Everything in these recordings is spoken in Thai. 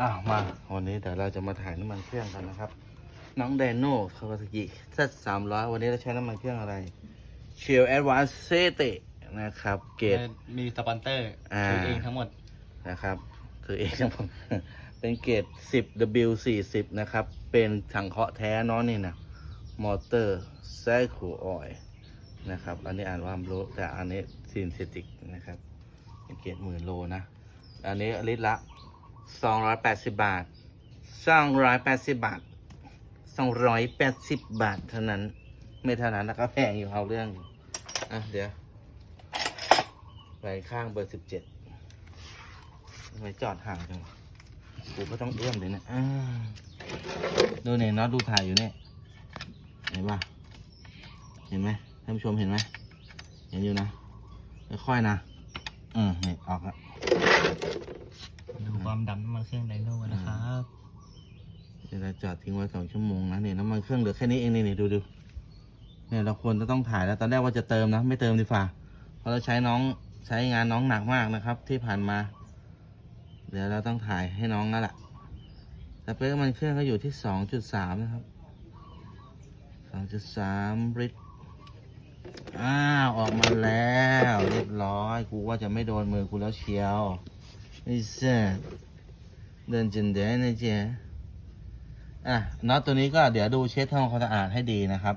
อ้าวมาวันนี้เดี๋ยวเราจะมาถ่ายน้ำมันเครื่องกันนะครับ น้องไดโน่คาวาซากิซสามร้อยวันนี้เราใช้น้ำมันเครื่องอะไรเชลแอดวานซ์เซเตนะครับ เกรดมีสปอนเซอร์อ่าซื้อเองทั้งหมดนะครับคือเองครับผมเป็นเกรด 10 W 40 นะครับ เป็นถังเคาะแท้เน้อนี่นะมอเตอร์ไซคูออยนะครับ อันนี้อ่านว่าบลูแต่อันนี้ซินเทติกนะครับเป็นเกรดหมื่นโลนะ อันนี้ลิตรละ 280บาท280บาท280บาทเท่านั้น ไม่เท่านั้นแล้วก็แพงอยู่เอาเรื่องอยู่อะเดี๋ยวไปข้างเบอร์17ทำไมจอดห่างจังกูก็ต้องเอื้อมเลยนะดูเนี่ยน็อตดูถ่ายอยู่เนี่ย เห็นปะเห็นไหมท่านผู้ชมเห็นไหม เห็นอยู่นะ ค่อยๆนะ อืมนี่ยออกแล้ว ดูความดำน้ำมันเครื่องไดโน่นะครับเดี๋ยวเราจอดทิ้งไว้สองชั่วโมงนะเนี่ยน้ำมันเครื่องเหลือแค่นี้เองนี่นี่ดูดูเนี่ยเราควรจะต้องถ่ายแล้วตอนแรกว่าจะเติมนะ ไม่เติมดีฝ่าเพราะเราใช้น้องใช้งานน้องหนักมากนะครับ ที่ผ่านมา เดี๋ยวเราต้องถ่ายให้น้องแล้วล่ะแต่เป๊กน้ำมันเครื่องก็อยู่ที่สองจุดสามนะครับสองจุดสามลิตรอ้าวออกมาแล้ว เรียบร้อยกูว่าจะไม่โดนมือกูแล้วเชียว ไอ้เซ่เดินจินเดนะเจ๊อะน็อตตัวนี้ก็เดี๋ยวดูเช็ดทำความสะอาดให้ดีนะครับ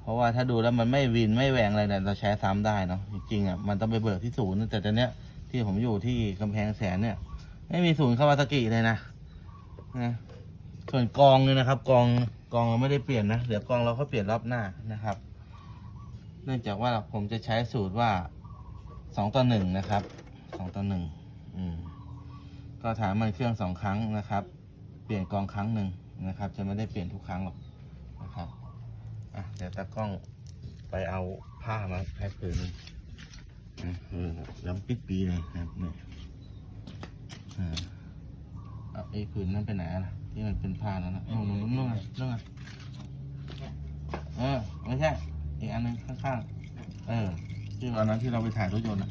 เพราะว่าถ้าดูแล้วมันไม่วินไม่แหวงอะไรเนี่ยเราใช้ซ้ำได้เนาะจริงๆอะมันต้องไปเบิกที่ศูนย์แต่ตอนเนี้ยที่ผมอยู่ที่กำแพงแสนเนี่ย ไม่มีศูนย์คาวาซากิเลยนะนะส่วนกองเนี่ยนะครับ กองกองเราไม่ได้เปลี่ยนนะเดี๋ยวกองเราเขาเปลี่ยนรอบหน้านะครับ เนื่องจากว่าผมจะใช้สูตรว่าสองต่อหนึ่งนะครับสองต่อหนึ่งอืม ก็ถามมันเครื่องสองครั้งนะครับ เปลี่ยนกองครั้งหนึ่งนะครับ จะไม่ได้เปลี่ยนทุกครั้งหรอกนะครับอะเดี๋ยวตากล้องไปเอาผ้ามาแพ็คผืนงอะเออล้ำปิดปีเลยนะครับเนี่ยอ่าเอาไอ้ผืนนั้นไปไหนล่ะที่มันเป็นผ้าแล้วนะนู่นนู่นนู่นนู่นไงนู่นไงเออไม่ใช่อีกอันนึงข้างๆเออที่วันนั้นที่เราไปถ่ายรถยนต์อะ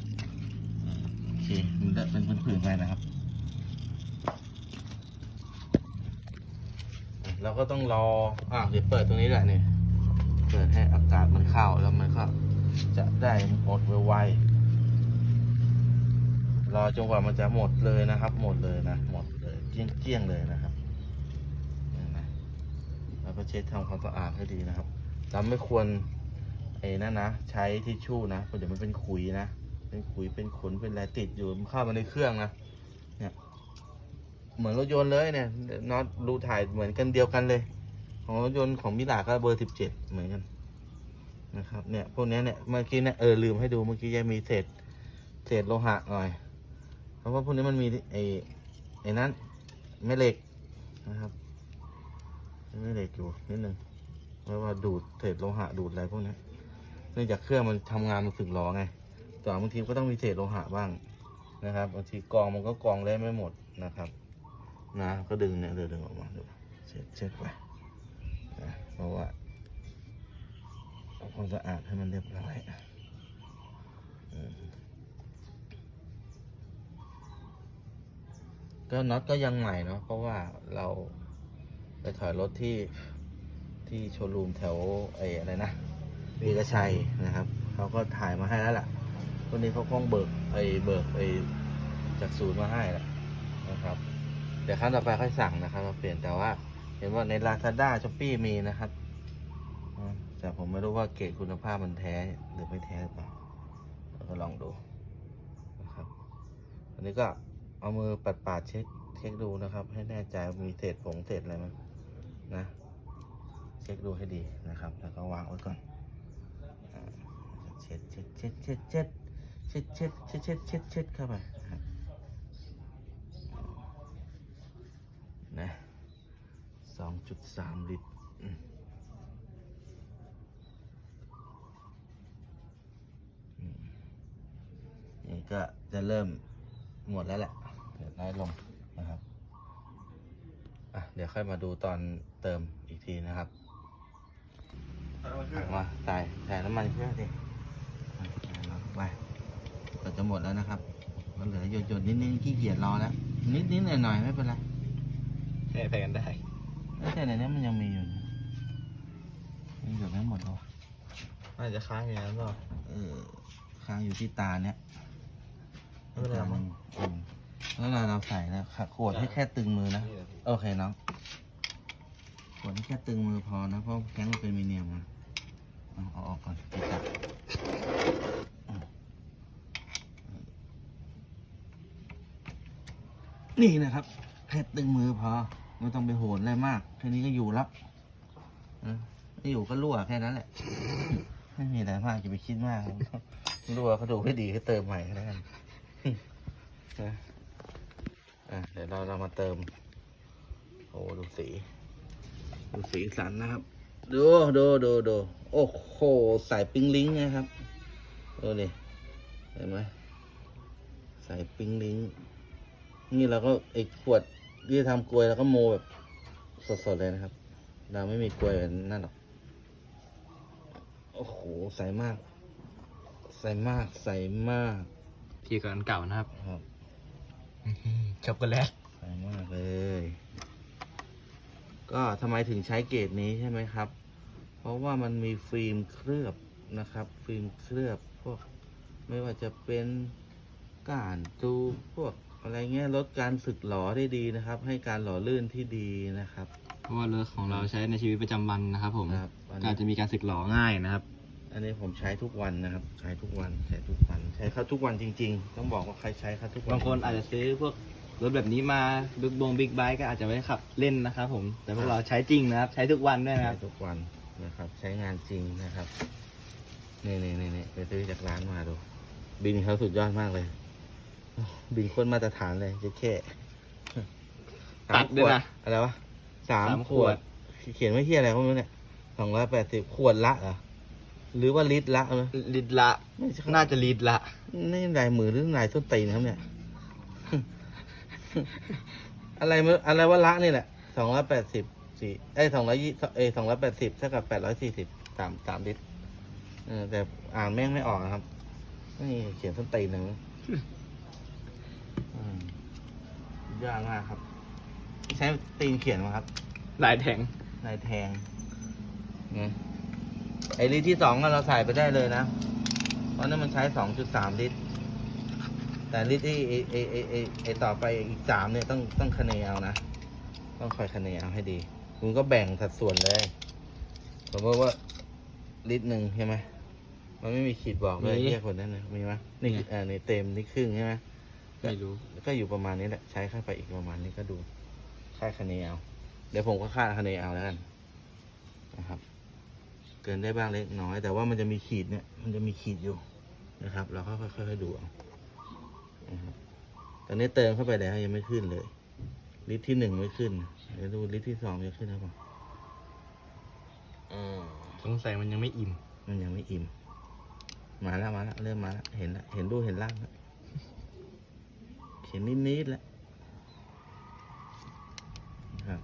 โอเคมันได้เป็นผืนๆไปนะครับ เราก็ต้องรอ อะเดี๋ยวเปิดตรงนี้แหละนี่เปิดให้อากาศมันเข้าแล้วมันก็จะได้หมดไวๆรอจนกว่ามันจะหมดเลยนะครับ หมดเลยนะหมดเลยเกี้ยงๆเลยนะครับนไหมแล้วก็เช็ดทำความสะอาดให้ดีนะครับเราไม่ควรไอ้นั่นนะใช้ทิชชู่นะเพราะเดี๋ยวมันเป็นขุยนะ เป็นขุยเป็นขนเป็นอะไรติดอยู่มันเข้ามาในเครื่องนะ เหมือนรถยนต์เลยเนี่ยน็อตรูถ่ายเหมือนกันเดียวกันเลย ของรถยนต์ของมิลาก็เบอร์สิบเจ็ดเหมือนกันนะครับเนี่ยพวกนี้เนี่ยเมื่อกี้เนี่ยเออลืมให้ดูเมื่อกี้ยังมีเศษเศษโลหะหน่อย เพราะว่าพวกนี้มันมีไอ้ไอ้นั้นแม่เหล็กนะครับแม่เหล็กอยู่นิดนึงเพราะว่าดูดเศษโลหะดูดอะไรพวกนี้เนื่องจากเครื่องมันทำงานมันสึกหรอไงแต่บางทีก็ต้องมีเศษโลหะบ้างนะครับบางทีกองมันก็กองได้ไม่หมดนะครับ นะก็ดึงเนี่ยเดี๋ยวดึงออกมาดูเช็ดเช็ดไปนะเพราะว่าเอาความสะอาดให้มันเรียบร้อยก็น็อตก็ยังใหม่เนาะเพราะว่าเราไปถอยรถที่ที่โชว์รูมแถวไอ้อะไรนะวีรชัยนะครับเขาก็ถ่ายมาให้แล้วล่ะคนนี้เขาคงเบิกไอ้เบิกไอ้จากศูนย์มาให้แหละนะครับ เดี๋ยวครั้งต่อไปค่อยสั่งนะครับมาเปลี่ยนแต่ว่า เห็นว่าใน Lazada s h o p e e มีนะครับแต่ผมไม่รู้ว่าเกรดคุณภาพมันแท้หรือไม่แท้หรือเปล่าเราก็ลองดูนะครับอันนี้ก็เอามือปัดปาดเช็คเช็คดูนะครับ ให้แน่ใจว่ามีเศษผงเศษอะไรมั้ยนะเช็คดูให้ดีนะครับ แล้วก็วางไว้ก่อนเช็ดเช็ดเช็ดเช็ดเช็ดเช็ดเช็ดเช็ดเช็ดเช็ดเช็ดเข้าไปนะครับ นะสองจุดสามลิตรอืมอืมนี่ก็จะเริ่มหมดแล้วแหละเดี๋ยวน้อยลงนะครับอะเดี๋ยวค่อยมาดูตอนเติมอีกทีนะครับเอามาใส่ใส่น้ำมันเครื่องดิอะใส่ลงไปก็จะหมดแล้วนะครับก็เหลือหยดๆนิดๆขี้เกียจรอแล้ว นิดๆหน่อยๆไม่เป็นไร แพ้กันได้แต่ในนี้มันยังมีอยู่นะมันอยู่ไม่หมดหรออาจจะค้างอย่างนั้นหรอเออค้างอยู่ที่ตาเนี้ยไม่เป็นไรหรอกมั้งอืมแล้วเราเราใส่แล้วค่ะขวดให้แค่ตึงมือนะ โอเคน้องขวดให้แค่ตึงมือพอนะ เพราะแข้งมันเป็นมีเนียมนะเอาเอาออกก่อนติดจับอะนี่นะครับ แค่ตึงมือพอ ไม่ต้องไปโหนอะไรมาก แค่นี้ก็อยู่แล้วนะไม่อยู่ก็รั่วแค่นั้นแหละ ไม่มีอะไรมากจะไปคิดมาก รั่วเขาดูให้ดีให้เติมใหม่แล้วกันเดี๋ยวเราเรามาเติม โอ้ดูสี ดูสีสันนะครับ ดูดูดูดูโอ้โหใส่ปิงลิงนะครับดูดิเห็นไหมใส่ปิงลิงนี่เราก็ไอ้ขวด ที่ทำกลวยเราก็โมแบบสดๆเลยนะครับ เราไม่มีกลวยแบบนั่นหรอก โอ้โห ใสมาก ใสมาก ใสมากทีก่อนเก่านะครับครับช็อกโกแลตใสมากเลย ก็ทำไมถึงใช้เกรดนี้ใช่ไหมครับ เพราะว่ามันมีฟิล์มเคลือบนะครับ ฟิล์มเคลือบพวก ไม่ว่าจะเป็นก้านตูพวก อะไรเงี้ยลดการสึกหลอได้ดีนะครับ ให้การหล่อลื่นที่ดีนะครับเพราะว่ารถของเราใช้ในชีวิตประจำวันนะครับ ผมครับอันก็นี้จะมีการสึกหลอง่ายนะครับ อันนี้ผมใช้ทุกวันนะครับ ใช้ทุกวันใช้ทุกวัน ใช้เขาทุกวันจริง ๆ ต้องบอกว่าใครใช้เขาทุกวันบางคนอาจจะซื้อพวกรถแบบนี้มาบิ๊กบงบิ๊กไบค์ก็อาจจะไม่ได้ขับเล่นนะครับ ผมแต่พวกเราใช้จริงนะครับ ใช้ทุกวันด้วยนะคใช้รับทุกวันนะครับ ใช้งานจริงนะครับนี่นี่นี่นี่ไปซื้อจากร้านมาดู บินเขาสุดยอดมากเลย บินโคนมาตรฐานเลยเจ๊แค่ตัดด้วยนะอะไรวะสามสามขขววดดเขียนไว้ที่อะไรก็ไม่รู้เนี่ยสองร้อยแปดสิบขวดละเหรอหรือว่าลิตรละเออลิตรละไม่ใช่น่าจะลิตรละ นี่ลายมือหรือลายส้นตีนครับเนี่ย อะไรมาอะไรว่าละนี่แหละสองร้อยแปดสิบสี่เอ้สองร้อยยี่เอ้สองร้อยแปดสิบเท่ากับแปดร้อยสี่สิบสามสามลิตรเออแต่อ่านแม่งไม่ออกนะครับ นี่เขียนส้นตีนหนึ่งอืม ยากมากครับ ใช้ตีนเขียนมาครับหลายแทงลายแทงนะไอลิตรที่สองก็เราใส่ไปได้เลยนะ เพราะนั้นมันใช้สองจุดสามลิตร แต่ลิตรที่ไอไอไอไอไอต่อไปอีกสามเนี่ยต้องต้องคะเนเอานะ ต้องคอยคะเนเอาให้ดีคุณก็แบ่งสัดส่วนเลยสมมติว่าลิตรหนึ่งใช่ไหมมันไม่มีขีดบอกเลยมี เรียกคนนั้นนะมีไหมนี่มีอ่านี่เต็มนี่ครึ่งใช่ไหม ไม่รู้ ก็อยู่ประมาณนี้แหละ ใช้ค่าไปอีกประมาณนี้ก็ดูค่าคะเนเอา เดี๋ยวผมก็ค่าคะเนเอาแล้วกันนะครับ เกินได้บ้างเล็กน้อย แต่ว่ามันจะมีขีดเนี่ย มันจะมีขีดอยู่นะครับ เราก็ค่อยๆดูเอานะครับตอนนี้เติมเข้าไปแล้วยังไม่ขึ้นเลย ลิตรที่หนึ่งไม่ขึ้น เดี๋ยวดูลิตรที่สองจะขึ้นหรือเปล่าอืมสงสัยมันยังไม่อิ่ม มันยังไม่อิ่ม มาแล้วมาแล้วเริ่มมาแล้วเห็นแล้วเห็นรูปเห็นร่างแล้วเห็นนิดๆแล้วครับ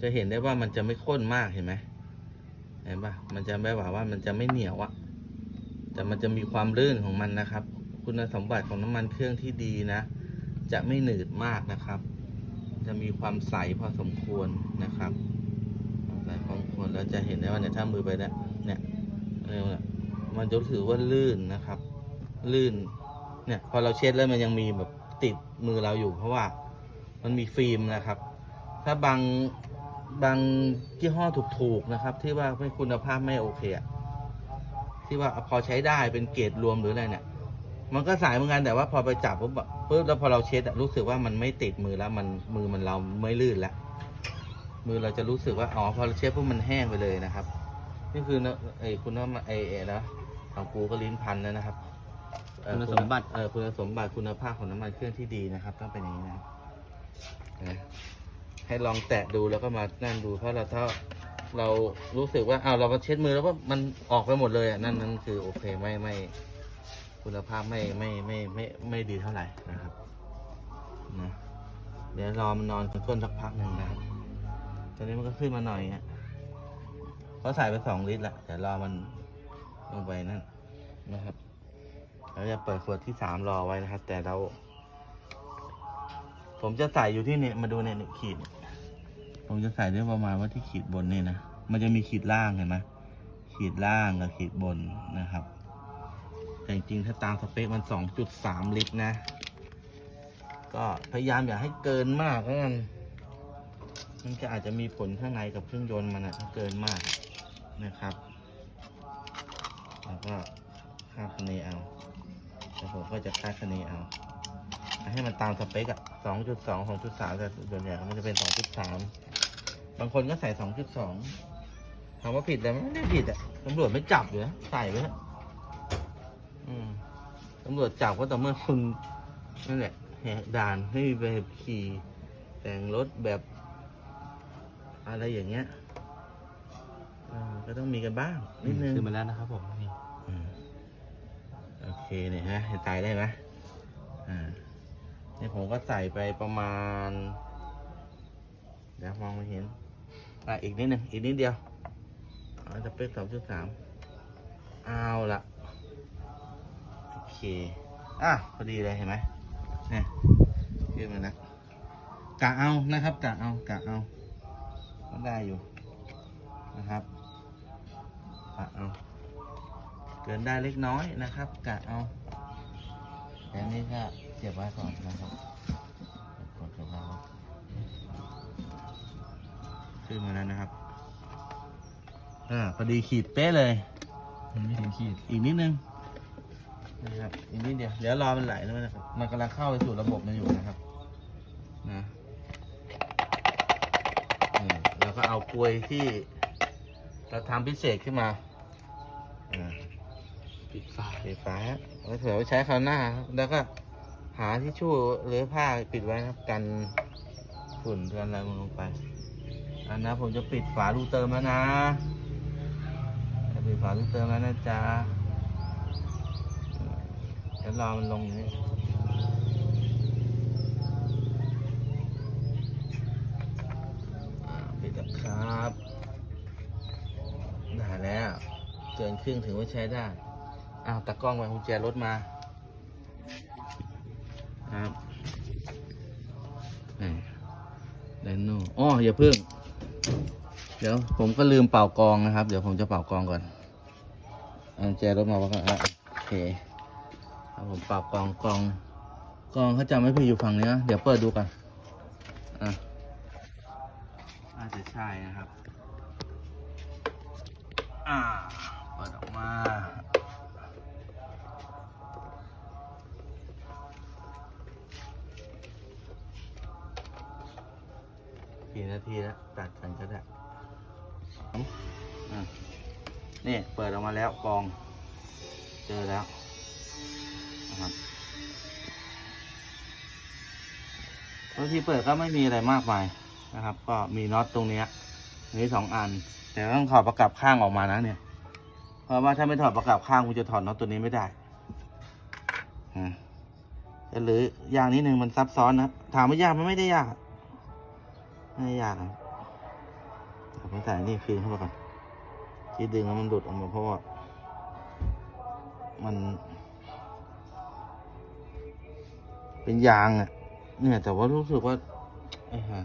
จะเห็นได้ว่ามันจะไม่ข้นมากเห็นไหมเห็นปะมันจะไม่ว่าว่ามันจะไม่เหนียวอะแต่มันจะมีความลื่นของมันนะครับ คุณสมบัติของน้ำมันเครื่องที่ดีนะ จะไม่หนืดมากนะครับ จะมีความใสพอสมควรนะครับใสพอสมควรแล้วจะเห็นได้ว่าเนี่ยถ้ามือไปเนี่ยเนี่ยเนี่ย มันจะรู้สึกว่าลื่นนะครับ ลื่น เนี่ย พอเราเช็ดแล้วมันยังมีแบบติดมือเราอยู่ เพราะว่ามันมีฟิล์มนะครับ ถ้าบางบางยี่ห้อถูกๆนะครับ ที่ว่าไม่คุณภาพไม่โอเคอะที่ว่าพอใช้ได้เป็นเกรดรวมหรืออะไรเนี่ย มันก็สายเหมือนกันแต่ว่าพอไปจับปุ๊บปุ๊บแล้วพอเราเช็ดรู้สึกว่ามันไม่ติดมือแล้ว มันมือมันเราไม่ลื่นแล้วมือเราจะรู้สึกว่าอ๋อพอเราเช็ดปุ๊บมันแห้งไปเลยนะครับ นี่คือนะไอ้คุณว่าไอ้ไอ้นะ ของกูก็ลิ้นพันแล้วนะครับเอ่อคุณสมบัติ เออคุณสมบัติคุณภาพของน้ำมันเครื่องที่ดีนะครับ ต้องเป็นอย่างนี้นะครับนะให้ลองแตะดูแล้วก็มานั่นดูเพราะเราถ้าเรารู้สึกว่าอ้าวเราก็เช็ดมือแล้วว่ามันออกไปหมดเลยอะนั่นนั่นคือโอเคไม่ไม่ คุณภาพไม่ไม่ไม่ไม่ไม่ดีเท่าไหร่นะครับนะเดี๋ยวรอมันนอนก้นสักพักหนึ่งนะครับตอนนี้มันก็ขึ้นมาหน่อยฮะเขาใส่ไปสองลิตรละแต่รอมัน ลงไปนั่นนะครับเราจะเปิดขวดที่สามรอไว้นะครับ แต่เรา ผมจะใส่อยู่ที่เนี่ยมาดูเนี่ยขีด ผมจะใส่ได้ประมาณว่าที่ขีดบนนี่นะมันจะมีขีดล่างเห็นไหมขีดล่างกับขีดบนนะครับ แต่จริงถ้าตามสเปคมัน 2.3 ลิตรนะ ก็พยายามอย่าให้เกินมากแล้วกันมันก็อาจจะมีผลข้างในกับเครื่องยนต์มันอะถ้าเกินมากนะครับ ก็คาดคะเนเอาแล้วผมก็จะคาดคะเนเอา ให้มันตามสเปคอะ2.2 2.3แต่ส่วนใหญ่มันจะเป็น2.3บางคนก็ใส่2.2ถามว่าผิดแต่ไม่ได้ผิดอะตำรวจไม่จับอยู่นะใส่ไว้เถอะตำรวจจับก็ต่อเมื่อคุณนั่นแหละแหกด่านไม่มีใบขับขี่แต่งรถแบบ อะไรอย่างเงี้ยก็ต้องมีกันบ้างนิดนึงขึ้นมาแล้วนะครับผม เคเนี่ยฮะเห็นไตได้ไหมอ่าเนี่ยผมก็ใส่ไปประมาณ เดี๋ยวมองไม่เห็นอะอีกนิดหนึ่งอีกนิดเดียวอาจะเป็นสองจุดสามเอาละโอเคอะพอดีเลยเห็นไหมเนี่ยขึ้นมานะกะเอานะครับกะเอากะเอาก็ได้อยู่นะครับกะเอา เกินได้เล็กน้อยนะครับกะเอาแต่อันนี้ก็เก็บไว้ก่อนนะครับกดกับเราขึ้นมาแล้วนะครับอ่าพอดีขีดเป๊ะเลยมันไม่ถึงขีดอีกนิดนึงนะครับอีกนิดเดียวเดี๋ยวรอมันไหลแล้วนะครับ มันกำลังเข้าไปสู่ระบบมันอยู่นะครับนะอืมแล้วก็เอากลวยที่เราทำพิเศษขึ้นมาอ่า ปิดฝาปิดฝาฮะไว้เผื่อไว้ใช้คราวหน้าครับแล้วก็หาที่ชู่หรือผ้าปิดไว้ครับกันฝุ่นกันอะไรมันลงไป อันนะผมจะปิดฝาลูกเติมแล้วนะจะปิดฝาลูกเติมแล้วนะจ๊ะเดี๋ยวรอมันลงอย่างนี้อ่ปิดแล้วครับ ได้แล้ว เกินครึ่งถือว่าใช้ได้ อ้าวตากล้องไปกุญแจรถมาครับไดโน่อ๋ออย่าเพิ่ง เดี๋ยวผมก็ลืมเป่ากองนะครับ เดี๋ยวผมจะเป่ากองก่อนเอากุญแจรถมาว่าก็อะโอเคครับผมเป่ากองกอง กองเขาจำไม่ผิดอยู่ฝั่งนี้นะเดี๋ยวเปิดดูกันอะน่าจะใช่นะครับ อ่า เปิดออกมา ทีแล้วตัดกันก็ได้อะนี่เปิดออกมาแล้วกอง เจอแล้วนะครับบางทีเปิดก็ไม่มีอะไรมากมายนะครับ ก็มีน็อตตรงเนี้ยนี้สองอัน แต่ต้องถอดประกับข้างออกมานะเนี่ย เพราะว่าถ้าไม่ถอดประกับข้างคุณจะถอดน็อตตัวนี้ไม่ได้อ่าหรืออย่างนี้หนึ่งมันซับซ้อนนะ ถามว่ายากมันไม่ได้ยาก ไม่ยากครับผมใส่นี่คืนเข้ามาก่อนที่ดึงแล้วมันหลุดออกมาเพราะว่ามัน เป็นยางอะเนี่ยแต่ว่ารู้สึกว่าไอ้ห่า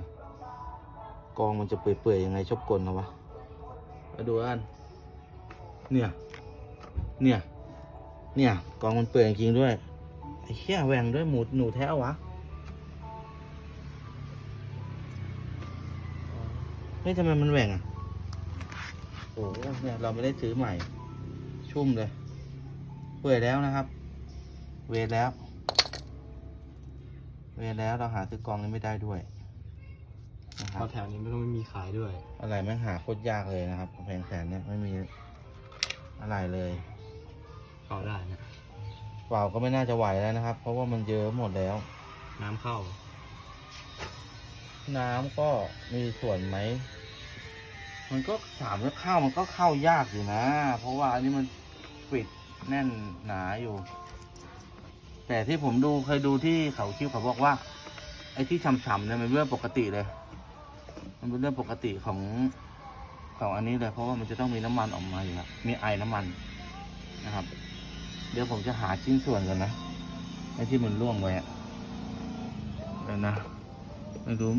กองมันจะเปื่อยๆยังไงชอบกลนะวะมาดูกันเนี่ย เนี่ย เนี่ย กองมันเปื่อยจริงด้วยไอ้เหี้ยแหวงด้วยหมูหนูแท้วะ เฮ้ยทำไมมันแหว่งอะโอ้โหเนี่ยเราไม่ได้ซื้อใหม่ ชุ่มเลย เปื่อยแล้วนะครับ เวทแล้ว เวทแล้วเราหาซื้อกองนี้ไม่ได้ด้วยนะคเพรับราะแถวนี้ไม่ต้องไม่มีขายด้วย อะไรแม่งหาโคตรยากเลยนะครับแพงแสนเนี่ยไม่มีอะไรเลยเอาได้นะเปล่าก็ไม่น่าจะไหวแล้วนะครับ เพราะว่ามันเยอะหมดแล้ว น้ำเข้า น้ำก็มีส่วนไหม มันก็ถามว่าเข้ามันก็เข้ายากอยู่นะ เพราะว่าอันนี้มันปิดแน่นหนาอยู่ แต่ที่ผมดูเคยดูที่เขาคิ้วเขาบอกว่า ไอ้ที่ฉ่ำๆเนี่ยมันเป็นเรื่องปกติเลย มันเป็นเรื่องปกติของของอันนี้เลยเพราะว่ามันจะต้องมีน้ำมันออกมาอยู่แล้วมีไอน้ำมันนะครับ เดี๋ยวผมจะหาชิ้นส่วนกันนะไอ้ที่มันร่วงไว้อะเดี๋ยวนะ ไม่รู้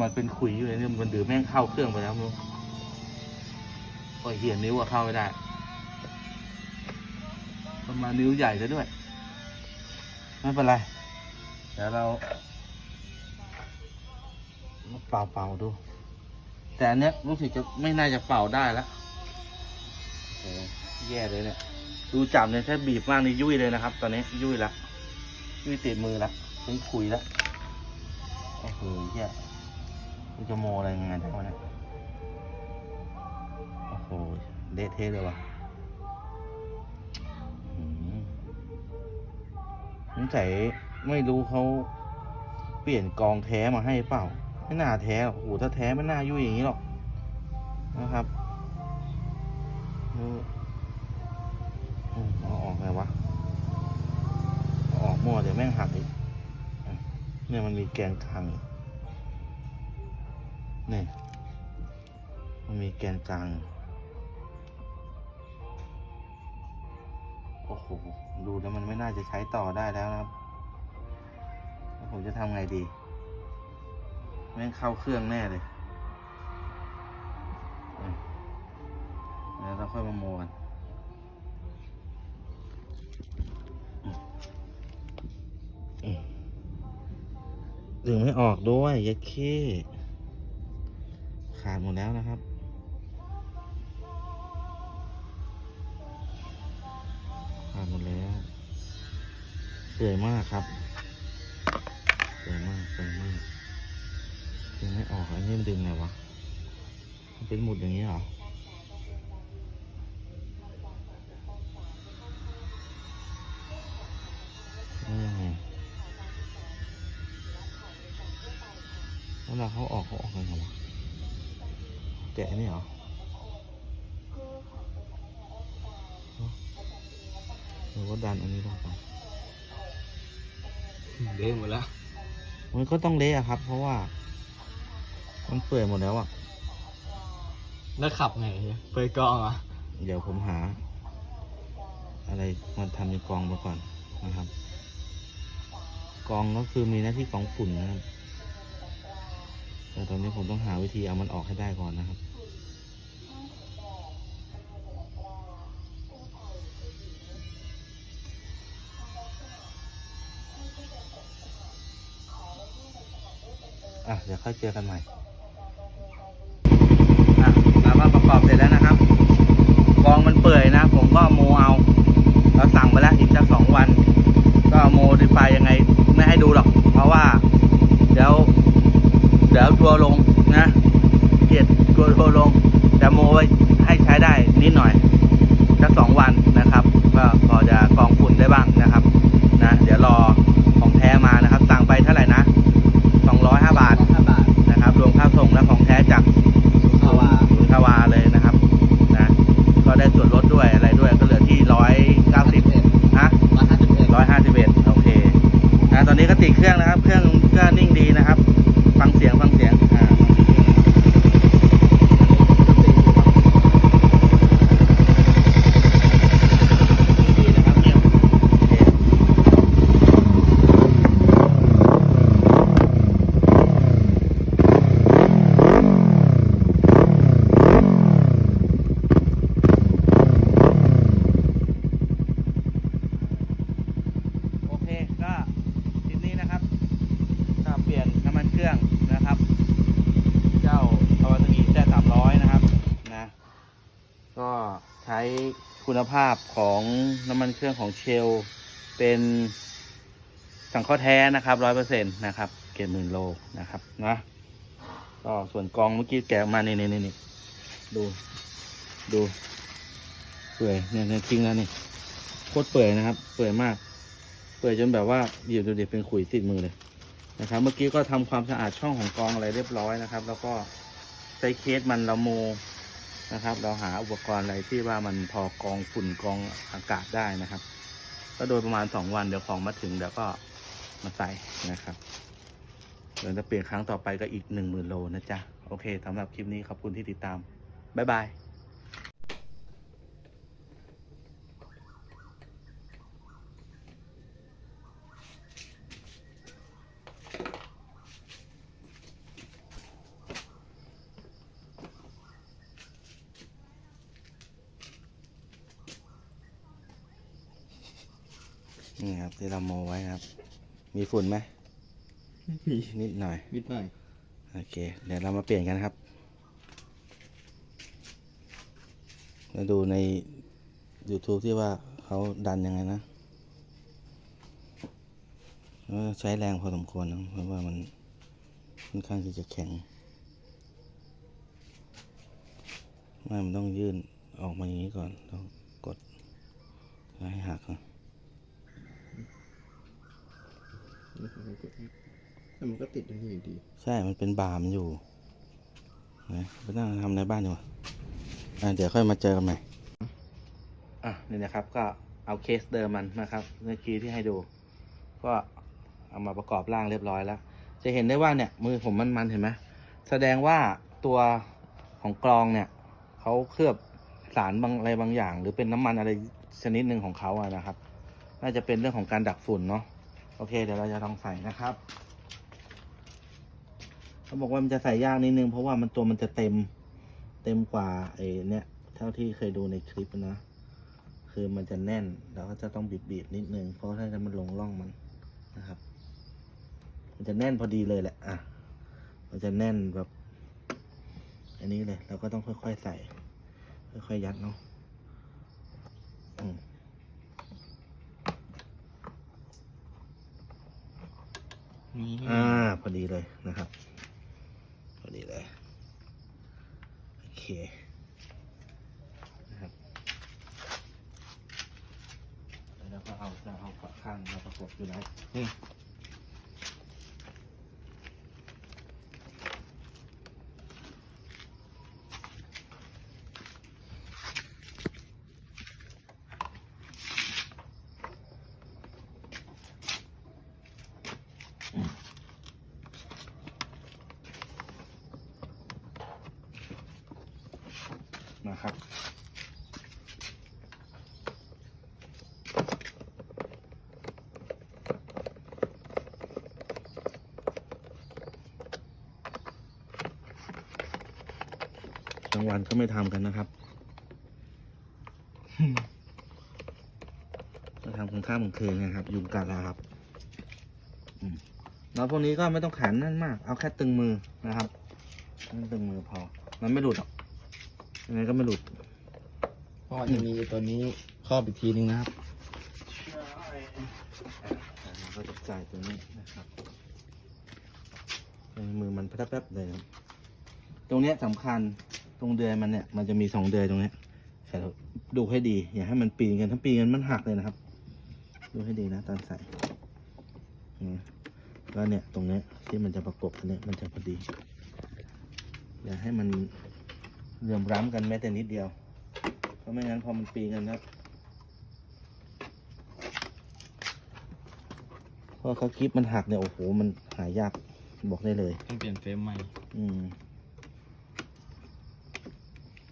มันเป็นขุยอยู่เลยเนี่ยมันดือแม่งเข้าเครื่องไปแล้วม่รู้โอ้ยเหียนิ้วอะเข้าไม่ได้ ประมาณนิ้วใหญ่ซะด้วย ไม่เป็นไร เดี๋ยวเราเป่าเป่าดู แต่อันเนี้ยรู้สึกจะไม่น่าจะเป่าได้แล้วโอ้แย่เลยเนี่ยดูจับเนี่ยถ้าบีบมากนี่ยุ่ยเลยนะครับ ตอนนี้ยุ่ยละยุ่ยติดมือละเป็นขุยละ โอ้โหเหี้ยกูจะโมอะไรงไงได้วะเนี่ยโอ้โหเละเทะเลยวะสงสัยไม่รู้เขาเปลี่ยนกองแท้มาให้เปล่า ไม่น่าแท้หรอกโอ้โหถ้าแท้ไม่น่ายุ่ยอย่างนี้หรอกนะครับดูอืมเอาออกไงวะออกหม้อเดี๋ยวแม่งหักอีก เนี่ยมันมีแกนกลางอยู่นี่มันมีแกนกลาง โอ้โห ดูแล้วมันไม่น่าจะใช้ต่อได้แล้วนะครับแล้วผมจะทำไงดี แม่งเข้าเครื่องแน่เลยอะเดี๋ยวเราค่อยมาโมกัน ดึงไม่ออกด้วยยัดเข้ขาดหมดแล้วนะครับ ขาดหมดแล้วเปื่อยมากครับเปื่อยมากเปื่อยมากดึงไม่ออกอันนี้มันดึงไงวะเป็นหมุดอย่างนี้เหรอ ลาเขาออกเขาออกกันไงวะแกะนี่เหรอหรือว่าดันอันนี้ลงไปเละหมดแล้ว มันก็ต้องเละอะครับ เพราะว่า มันเปื่อยหมดแล้วอะแล้วขับไงเนี่ยเปิดกล้องอะ เดี๋ยวผมหา อะไรมาทำในกองมาก่อนนะครับ กองก็คือมีหน้าที่กองฝุ่นนะครับ แต่ตอนนี้ผมต้องหาวิธีเอามันออกให้ได้ก่อนนะครับ อะ เดี๋ยวค่อยเจอกันใหม่ อะมาว่าประกอบเสร็จแล้วนะครับ กองมันเปื่อยนะ ผมก็โมเอา เราสั่งไปแล้วอีกสักสองวัน ก็โมดิฟายยังไงไม่ให้ดูหรอก เพราะว่า เดี๋ยว เดี๋ยวทัวร์ลงนะเกลียดทัวร์ทัวร์ลง แต่โมไว้ให้ใช้ได้นิดหน่อยสักสองวันนะครับ ก็พอจะกรองฝุ่นได้บ้างนะครับนะเดี๋ยวรอของแท้มานะครับ สั่งไปเท่าไหร่นะสองร้อยห้าบาทห้าบาทนะครับ รวมค่าส่งและของแท้จากคาวาศูนย์คาวาเลยนะครับนะก็ได้ส่วนลดด้วยอะไรด้วยก็เหลือที่ร้อยเก้าสิบฮะร้อยห้าสิบเอ็ดร้อยห้าสิบเอ็ดโอเคนะตอนนี้ก็ติดเครื่องนะครับ เครื่องก็นิ่งดีนะครับ ฟังเสียงฟังเสียงอ่านิ่งดีนะครับเงียบโอเคโอเค ก็คลิปนี้นะครับ ก็เปลี่ยนน้ำมันเครื่องนะครับ เจ้าคาวาซากิแซสามร้อยนะครับ นะ ก็ใช้ คุณภาพของน้ำมันเครื่องของเชล เป็นสังเคราะห์แท้นะครับร้อยเปอร์เซ็นต์นะครับเกณฑ์หมื่นโลนะครับนะก็ส่วนกองเมื่อกี้แกะออกมานี่นี่นี่นี่ดูดูเปื่อยเนี่ยเนี่ยทิ้งแล้วนี่โคตรเปื่อยนะครับ เปื่อยมาก เปื่อยจนแบบว่าหยิบดูดิเป็นขุยติดมือเลยนะครับ เมื่อกี้ก็ทำความสะอาดช่องของกองอะไรเรียบร้อยนะครับ แล้วก็ใช้เคสมันละโม นะครับ เราหาอุปกรณ์อะไรที่ว่ามันพอกองฝุ่นกองอากาศได้นะครับ ก็โดยประมาณสองวันเดี๋ยวของมาถึงเดี๋ยวก็มาใส่นะครับเดี๋ยวจะเปลี่ยนครั้งต่อไปก็อีกหนึ่งหมื่นโลนะจ๊ะ โอเคสำหรับคลิปนี้ขอบคุณที่ติดตาม บ๊ายบาย ที่เราโมไว้ครับ มีฝุ่นไหมมีนิดหน่อย นิดหน่อย โอเค เดี๋ยวเรามาเปลี่ยนกันครับมาดูใน YouTube ที่ว่าเขาดันยังไงนะก็ใช้แรงพอสมควรนะเพราะว่ามันค่อนข้างที่จะแข็งไม่มันต้องยื่นออกมาอย่างนี้ก่อนต้องกดแล้วให้หักนะ แต่มันก็ติดได้อยู่ดี ใช่ มันเป็นบาร์มนอยู่ นะไปนั่งทำในบ้านดีกว่าอะเดี๋ยวค่อยมาเจอกันใหม่ อะนี่นะครับ ก็เอาเคสเดิมมันนะครับ เมื่อกี้ที่ให้ดู ก็เอามาประกอบร่างเรียบร้อยแล้ว จะเห็นได้ว่าเนี่ย มือผมมันมันๆเห็นไหมแสดงว่าตัวของกรองเนี่ยเขาเคลือบสารบางอะไรบางอย่าง หรือเป็นน้ำมันอะไรชนิดหนึ่งของเขาอะนะครับ น่าจะเป็นเรื่องของการดักฝุ่นเนาะ โอเค เดี๋ยวเราจะลองใส่นะครับเขาบอกว่ามันจะใส่ยากนิดนึง เพราะว่ามันตัวมันจะเต็มเต็มกว่าไอ้เนี่ย เท่าที่เคยดูในคลิปนะ คือมันจะแน่นแล้วก็จะต้องบีบๆนิดนึง เพราะถ้าจะมันลงร่องมันนะครับ มันจะแน่นพอดีเลยแหละ อะ มันจะแน่นแบบ อันนี้เลย เราก็ต้องค่อยๆใส่ ค่อยๆยัดเนาะอืม อ่า พอดีเลยนะครับ พอดีเลย โอเคนะครับแล้วก็เอาจะเอาฝักข้างมาประกบอยู่ไหนนี่น วันก็ไม่ทำกันนะครับก็ทำกลางค่ำกลางคืนนะครับ ยุงกัดแล้วครับอืมแล้วพวกนี้ก็ไม่ต้องแขันนั่นมาก เอาแค่ตึงมือนะครับแค่ตึงมือพอ มันไม่หลุดหรอกยังไงก็ไม่หลุดเพราะว่าจะมีตัวนี้ครอบอีกทีนึงนะครับเราก็จะจ่ายตัวนี้นะครับในมือมันแป๊บๆเลยครับตรงเนี้ยสำคัญ ตรงเดือยมันเนี่ยมันจะมีสองเดือยตรงเนี้ยใส่ดูให้ดี อย่าให้มันปีนกันถ้าปีนกันมันหักเลยนะครับ ดูให้ดีนะตอนใส่อืมแล้วเนี่ยตรงเนี้ยที่มันจะประกบกันเนี่ยมันจะพอดีอย่าให้มันเหลื่อมร้ำกันแม้แต่นิดเดียวเพราะไม่งั้นพอมันปีนกันนะเพราะเขาคลิปมันหักเนี่ยโอ้โหมันหายากบอกได้เลยต้องเปลี่ยนเฟรมใหม่ อืม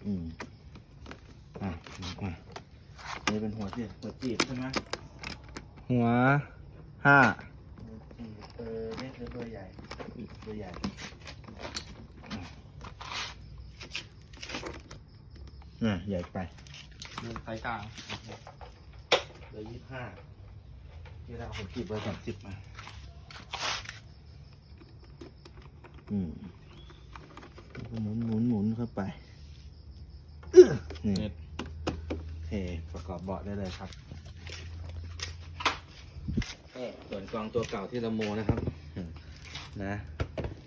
อืมอะมานี่เป็นหัวที่หัวจีบใช่ไหมหัวห้าหัวจีบเบอเล็กหรือเบอร์ใหญ่เบอร์ใหญ่อะใหญ่ไปไซส์กลางเบอร์ยี่ห้าที่เราหัวจีบเบอร์สามสิบมา อืมหมุนหมุนหมุนเข้าไป นี่เน็ตโอเคประกอบเบาะได้เลยครับส่วนกรองตัวเก่าที่เราโมนะครับนะ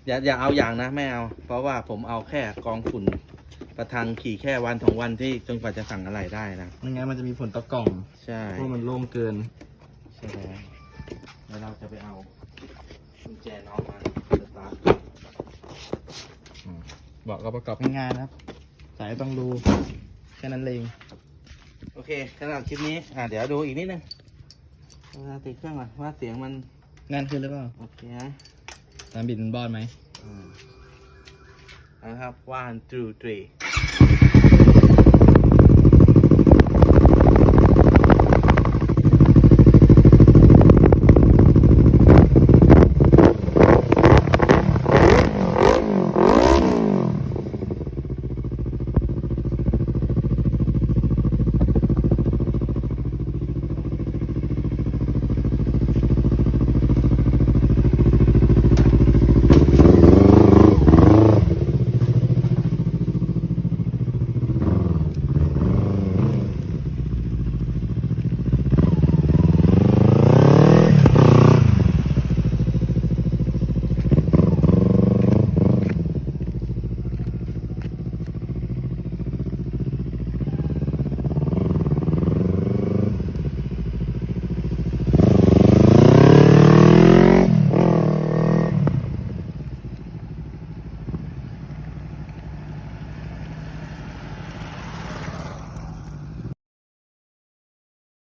อย่าอย่าเอาอย่างนะไม่เอา เพราะว่าผมเอาแค่กองฝุ่นประทังขี่แค่วันสองวันที่จนกว่าจะสั่งอะไรได้นะไม่งั้นมันจะมีผลต่อกล่องใช่เพราะมันโล่งเกินใช่แล้วแล้วเราจะไปเอากุญแจน้องมาสตาร์ทบอกก็ประกอบง่ายๆนะครับ สายต้องดูแค่นั้นเองโอเคสำหรับคลิปนี้อ่าเดี๋ยวดูอีกนิดนึงเวลาติดเครื่องก่อนว่าเสียงมันแน่นขึ้นหรือเปล่าโอเคไหมตามบิดมันบอดไหมอืมเอาละครับ one two three